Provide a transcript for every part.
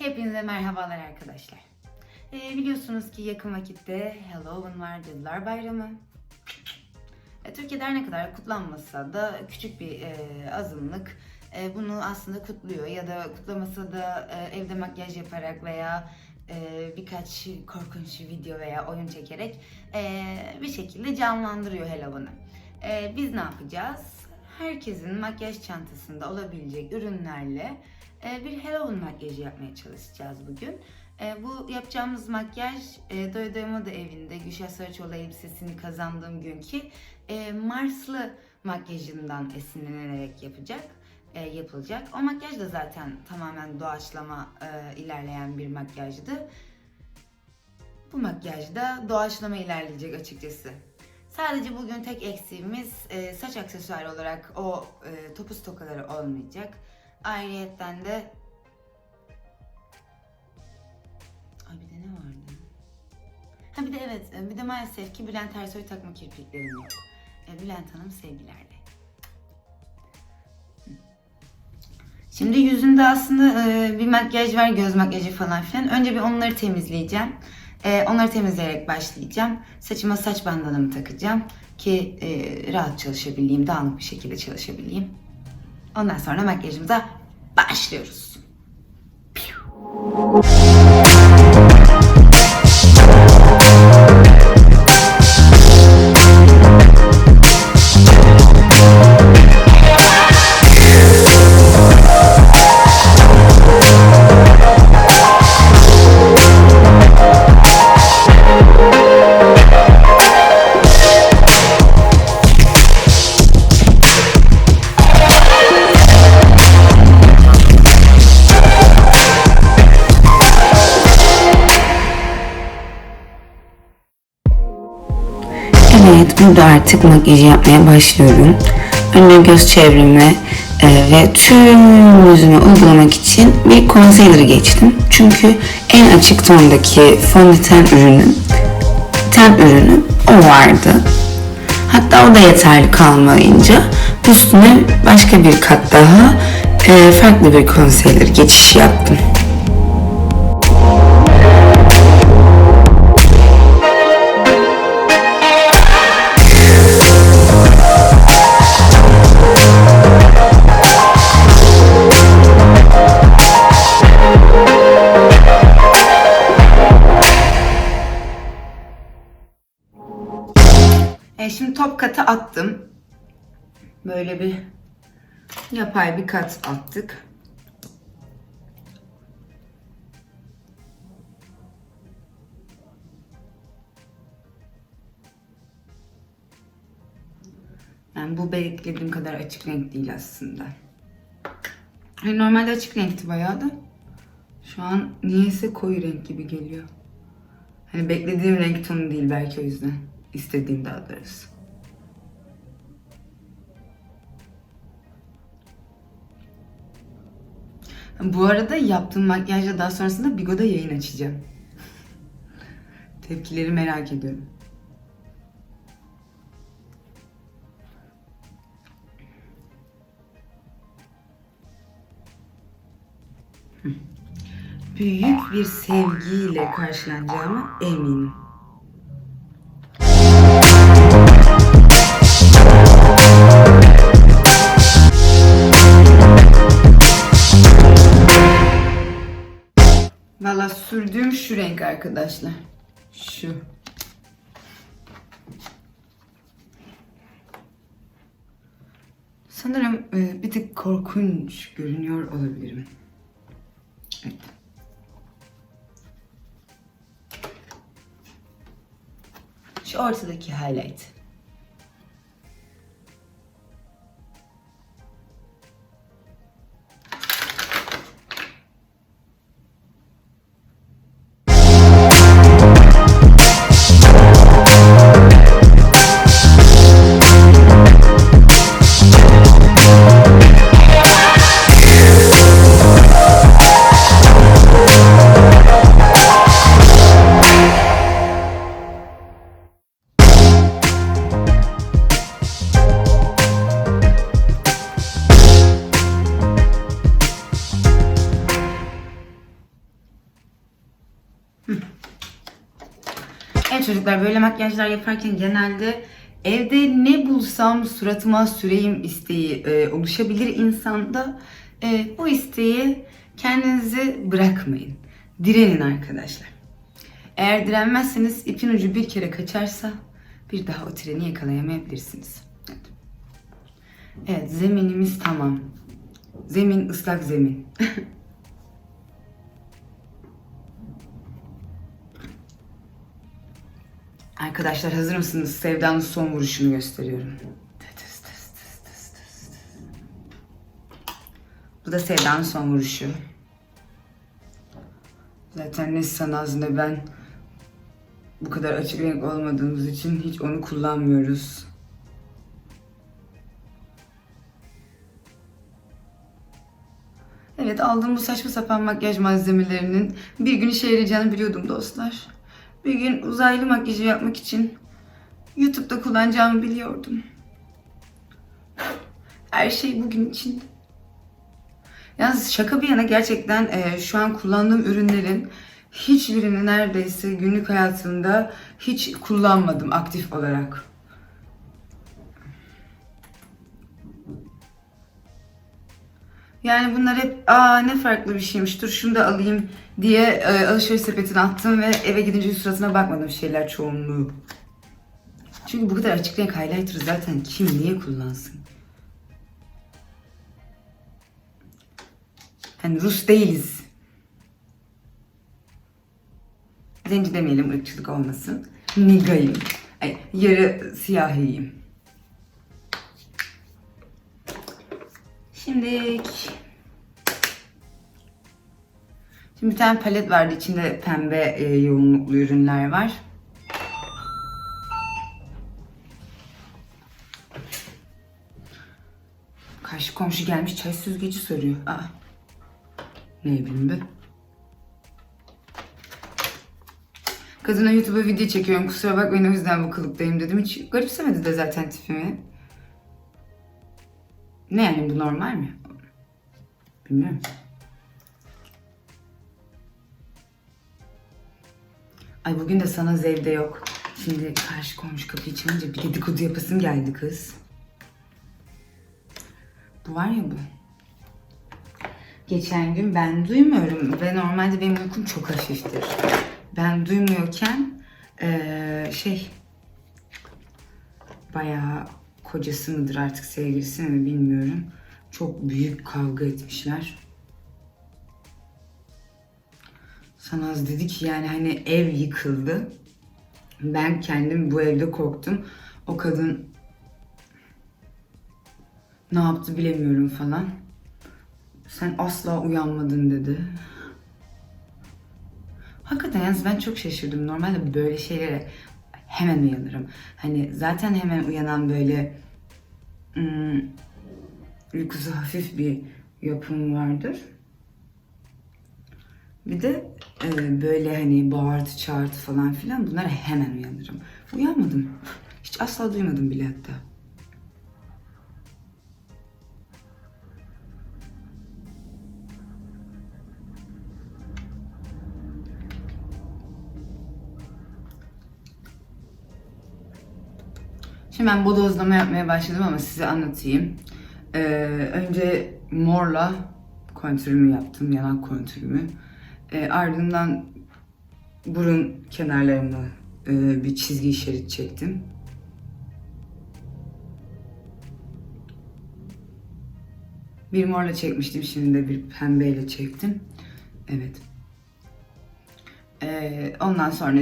Hepinize merhabalar arkadaşlar. Ee, biliyorsunuz ki yakın vakitte Halloween var, Cadılar Bayramı. E, Türkiye'de her ne kadar kutlanmasa da küçük bir e, azınlık e, bunu aslında kutluyor ya da kutlamasa da e, evde makyaj yaparak veya e, birkaç korkunç video veya oyun çekerek e, bir şekilde canlandırıyor Halloween'ı. E, biz ne yapacağız? Herkesin makyaj çantasında olabilecek ürünlerle bir Halloween makyajı yapmaya çalışacağız bugün. E, bu yapacağımız makyaj e, Doya Doya Moda evinde Gülşah Saraçoğlu elbisesini kazandığım günkü e, Marslı makyajından esinlenerek yapacak, e, yapılacak. O makyaj da zaten tamamen doğaçlama ilerleyen bir makyajdı. Bu makyaj da doğaçlama ilerleyecek açıkçası. Sadece bugün tek eksiğimiz saç aksesuarı olarak o topuz tokaları olmayacak. Ayrıyetten de Ay bir de ne vardı? Ha bir de evet, e, bir de maalesef ki Bülent Ersoy takma kirpiklerim yok. E, Bülent Hanım sevgilerle. Şimdi yüzünde aslında e, bir makyaj var, göz makyajı falan filan. Önce bir onları temizleyeceğim. E, onları temizleyerek başlayacağım. Saçıma saç bandanamı takacağım ki e, rahat çalışabileyim, dağınık bir şekilde çalışabileyim. Ondan sonra makyajımıza başlıyoruz. Evet, burada artık makyajı yapmaya başlıyorum. Önce göz çevreme e, ve tüm yüzüme uygulamak için bir concealer geçtim. Çünkü en açık tondaki fondöten ürünü, ten ürünü o vardı. Hatta o da yeterli kalmayınca üstüne başka bir kat daha e, farklı bir concealer geçişi yaptım. Attım. Böyle bir yapay bir kat attık. Yani bu beklediğim kadar açık renk değil aslında. Hani normalde açık renkti bayağı da. Şu an niyeyse koyu renk gibi geliyor. Hani beklediğim renk tonu değil belki o yüzden. İstediğim daha doğrusu. Bu arada yaptığım makyajla daha sonrasında Bigo'da yayın açacağım. Tepkileri merak ediyorum. Büyük bir sevgiyle karşılanacağıma eminim. Şu renk arkadaşlar. Şu. Sanırım e, bir tık korkunç görünüyor olabilirim. Evet. Şu ortadaki highlight. Evet çocuklar böyle makyajlar yaparken genelde evde ne bulsam suratıma süreyim isteği e, oluşabilir insanda. E, bu isteği kendinizi bırakmayın. Direnin arkadaşlar. Eğer direnmezseniz ipin ucu bir kere kaçarsa bir daha o treni yakalayamayabilirsiniz. Evet, evet zeminimiz tamam. Zemin ıslak zemin. Arkadaşlar hazır mısınız? Sevdanın son vuruşunu gösteriyorum. Bu da Sevda'nın son vuruşu. Zaten ne Sanaz ne ben bu kadar açık renk olmadığımız için hiç onu kullanmıyoruz. Evet aldığım bu saçma sapan makyaj malzemelerinin bir gün işe yarayacağını biliyordum dostlar. Bir gün uzaylı makyajı yapmak için YouTube'da kullanacağımı biliyordum. Her şey bugün için. Yalnız şaka bir yana gerçekten e, şu an kullandığım ürünlerin hiçbirini neredeyse günlük hayatımda hiç kullanmadım aktif olarak. Yani bunlar hep aa ne farklı bir şeymiş dur şunu da alayım diye e, alışveriş sepetine attım ve eve gidince suratına bakmadım şeyler çoğunluğu. Çünkü bu kadar açık renk highlighter zaten kim niye kullansın? Hani Rus değiliz. Zenci demeyelim ırkçılık olmasın. Nigayım. Ay, yarı siyahiyim. Şimdi Şimdi bir tane palet vardı. İçinde pembe e, yoğunluklu ürünler var. Karşı komşu gelmiş çay süzgeci soruyor. Aa. Ne bileyim be. Kadına YouTube'a video çekiyorum. Kusura bakmayın o yüzden bu kılıktayım dedim. Hiç garipsemedi de zaten tipimi. Ne yani bu normal mi? Bilmiyorum. Ay bugün de sana zevde yok. Şimdi karşı komşu kapıyı çalınca bir dedikodu yapasım geldi kız. Bu var ya bu. Geçen gün ben duymuyorum ve normalde benim uykum çok hafiftir. Ben duymuyorken eee, şey bayağı kocası mıdır artık sevgilisi mi bilmiyorum. Çok büyük kavga etmişler. Sanaz dedi ki yani hani ev yıkıldı. Ben kendim bu evde korktum. O kadın ne yaptı bilemiyorum falan. Sen asla uyanmadın dedi. Hakikaten yalnız ben çok şaşırdım. Normalde böyle şeylere hemen uyanırım. Hani zaten hemen uyanan böyle ım, uykusu hafif bir yapım vardır. Bir de e, böyle hani bağırtı çağırtı falan filan bunlara hemen uyanırım. Uyanmadım. Hiç asla duymadım bile hatta. Şimdi ben bodozlama yapmaya başladım ama size anlatayım. Ee, önce morla kontürümü yaptım, yanak kontürümü. Ee, ardından burun kenarlarına e, bir çizgi şerit çektim. Bir morla çekmiştim, şimdi de bir pembeyle çektim. Evet. Ee, ondan sonra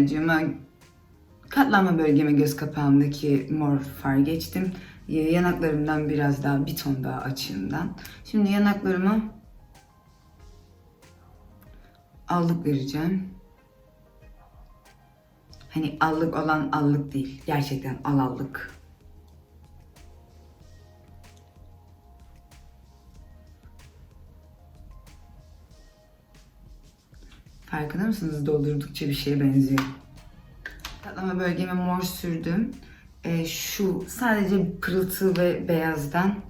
katlanma bölgeme göz kapağımdaki mor far geçtim. Ee, Yanaklarımdan biraz daha bir ton daha açığımdan. Şimdi yanaklarıma allık vereceğim. Hani allık olan allık değil. Gerçekten alallık. Farkında mısınız? Doldurdukça bir şeye benziyor. Patlama bölgeme mor sürdüm. E, şu sadece pırıltı ve beyazdan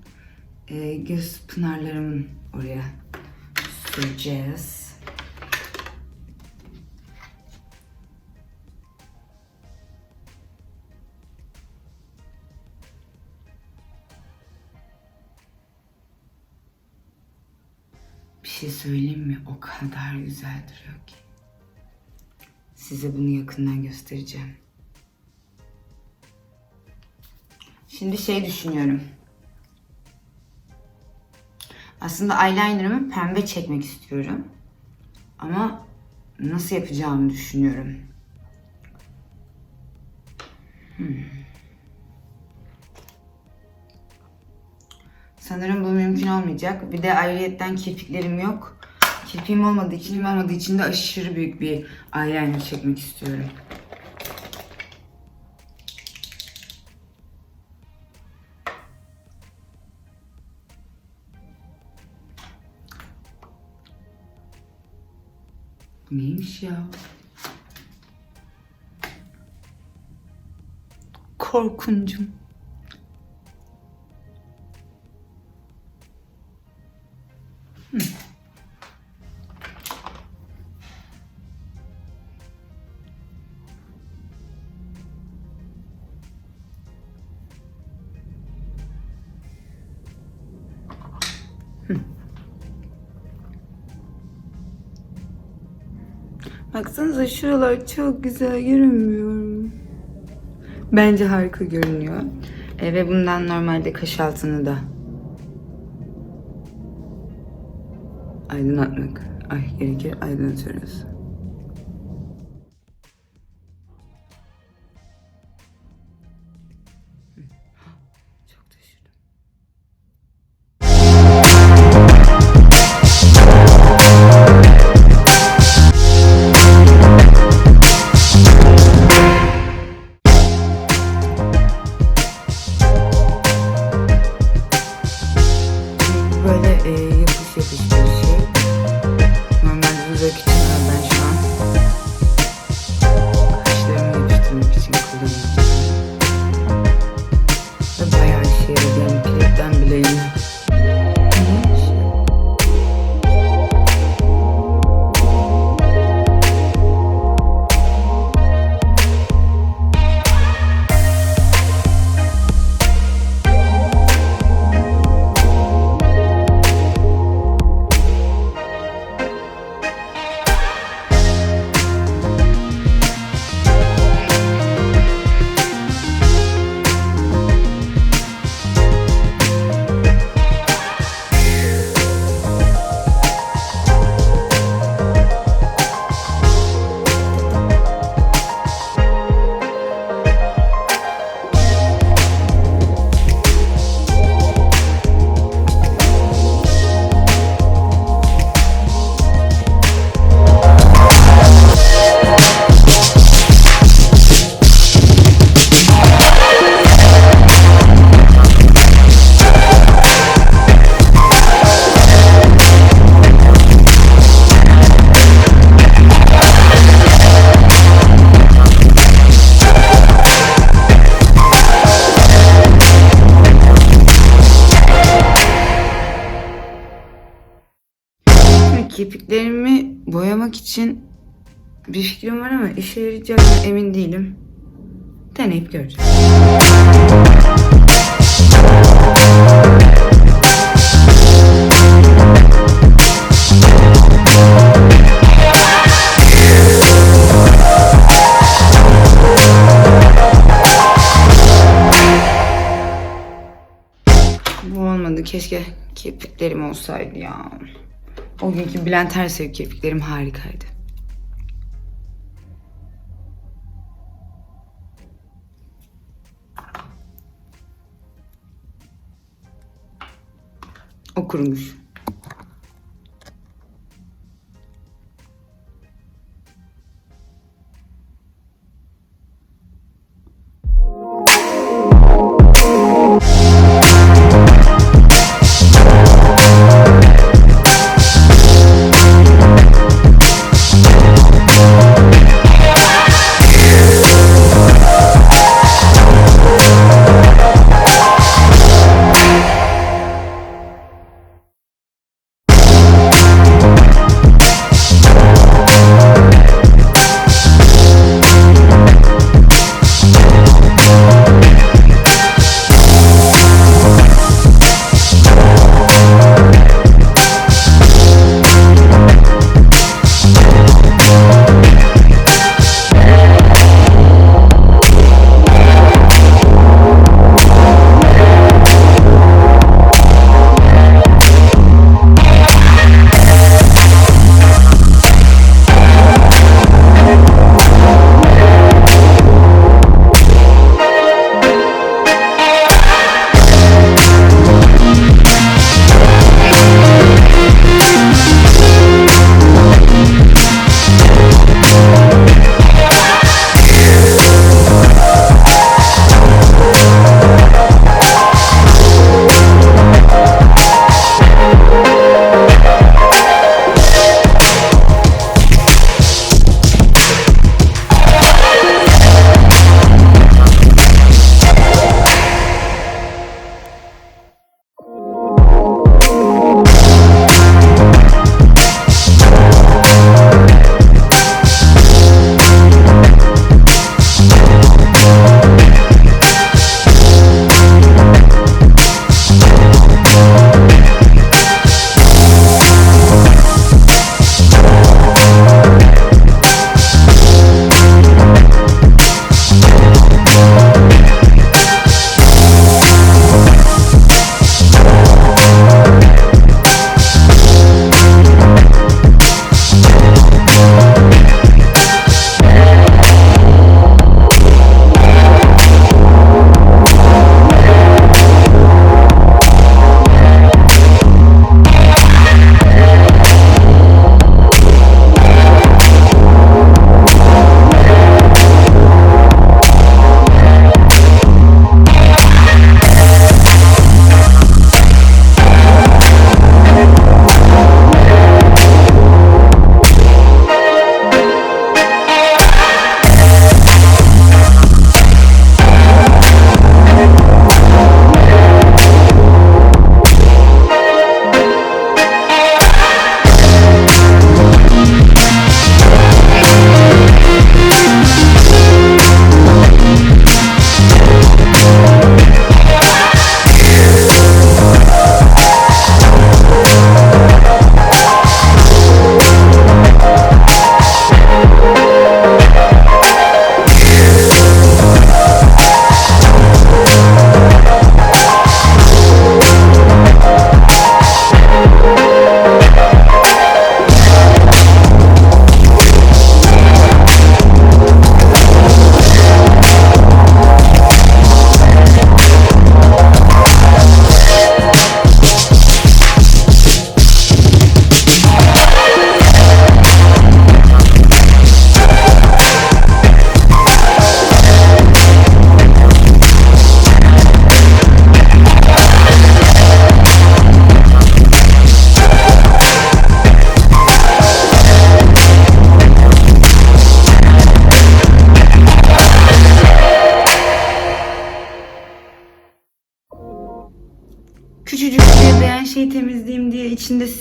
e, göz pınarlarımın oraya süreceğiz. Bir şey söyleyeyim mi? O kadar güzel duruyor ki. Size bunu yakından göstereceğim. Şimdi şey düşünüyorum. Aslında eyelinerımı pembe çekmek istiyorum. Ama nasıl yapacağımı düşünüyorum. Hmm. Sanırım bu mümkün olmayacak. Bir de ayrıyetten kirpiklerim yok. Kirpiğim olmadığı için, olmadığı için de aşırı büyük bir eyeliner çekmek istiyorum. Bu neymiş ya? Korkuncum. Baksanıza şuralar çok güzel görünmüyor? Bence harika görünüyor. E, ve bundan normalde kaş altını da aydınlatmak ay gerekir aydınlatıyoruz. Kirpiklerimi boyamak için bir fikrim var ama işe yarayacağına emin değilim. Deneyip göreceğim. Bu olmadı. Keşke kirpiklerim olsaydı ya. O günkü Bülent Ersoy kirpiklerim harikaydı. O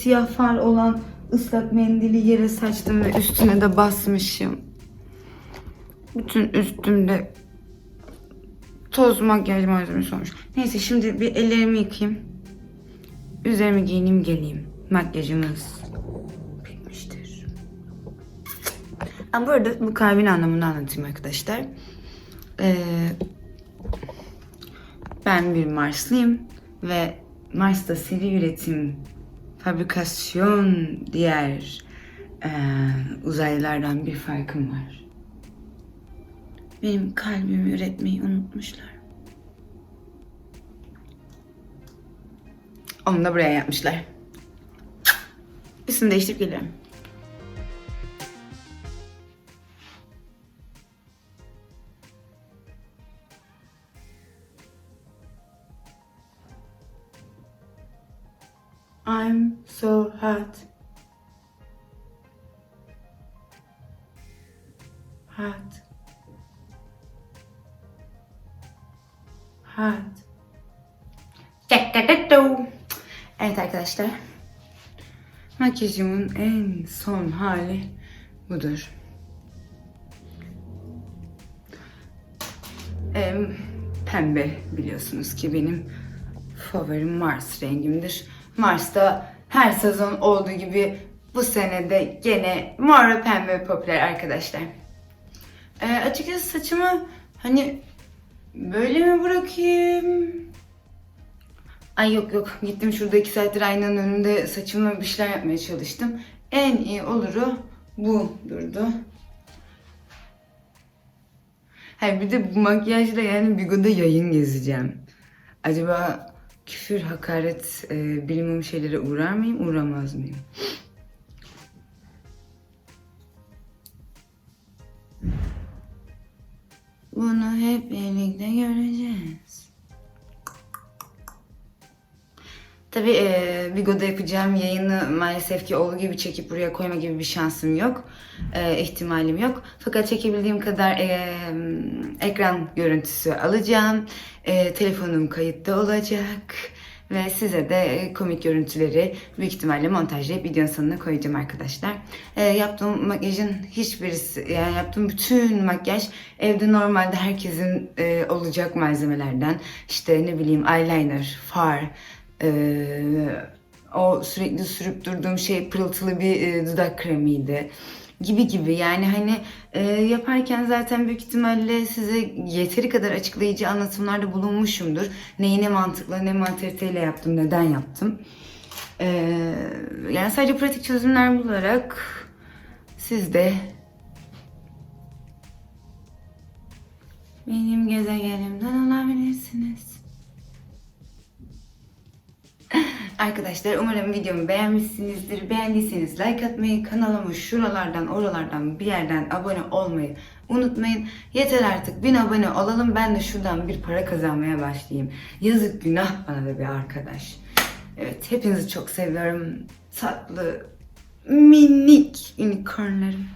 siyah far olan ıslak mendili yere saçtım ve üstüne de basmışım. Bütün üstümde toz makyaj malzemesi olmuş. Neyse şimdi bir ellerimi yıkayayım. Üzerimi giyineyim geleyim. Makyajımız bitmiştir. Ben bu arada bu kalbin anlamını anlatayım arkadaşlar. Ee, ben bir Marslıyım ve Mars'ta seri üretim, fabrikasyon diğer eee, uzaylılardan bir farkım var. Benim kalbimi üretmeyi unutmuşlar. Onu da buraya yapmışlar. Üstünü değiştirip geliyorum. I'm so hot. Hot. Hot. Evet arkadaşlar. Makyajımın en son hali budur. Em, pembe biliyorsunuz ki benim favorim Mars rengimdir. Mars'ta her sezon olduğu gibi bu senede gene mor ve pembe popüler arkadaşlar. Ee, açıkçası saçımı hani böyle mi bırakayım? Ay yok yok gittim şurada iki saattir aynanın önünde saçımla bir şeyler yapmaya çalıştım. En iyi oluru bu durdu. Hayır bir de bu makyajla yani Bigo'da yayın gezeceğim. Acaba küfür, hakaret, e, bilimum şeylere uğrar mıyım, uğramaz mıyım? Bunu hep birlikte göreceğiz. Tabii e, Bigo'da yapacağım yayını maalesef ki olduğu gibi çekip buraya koyma gibi bir şansım yok. E, ihtimalim yok. Fakat çekebildiğim kadar e, ekran görüntüsü alacağım. E, telefonum kayıtta olacak. Ve size de komik görüntüleri büyük ihtimalle montajlayıp videonun sonuna koyacağım arkadaşlar. E, yaptığım makyajın hiçbirisi, yani yaptığım bütün makyaj evde normalde herkesin e, olacak malzemelerden. İşte ne bileyim eyeliner, far, ee, o sürekli sürüp durduğum şey pırıltılı bir e, dudak kremiydi gibi gibi yani hani e, yaparken zaten büyük ihtimalle size yeteri kadar açıklayıcı anlatımlarda bulunmuşumdur. Neyi ne mantıkla ne mantaliteyle yaptım, neden yaptım. Ee, yani sadece pratik çözümler bularak siz de benim gezegenimden olabilirsiniz. Arkadaşlar umarım videomu beğenmişsinizdir. Beğendiyseniz like atmayı, kanalıma şuralardan oralardan bir yerden abone olmayı unutmayın. Yeter artık 1000 abone olalım ben de şuradan bir para kazanmaya başlayayım. Yazık günah bana da bir arkadaş. Evet hepinizi çok seviyorum. Tatlı minik unicornlarım.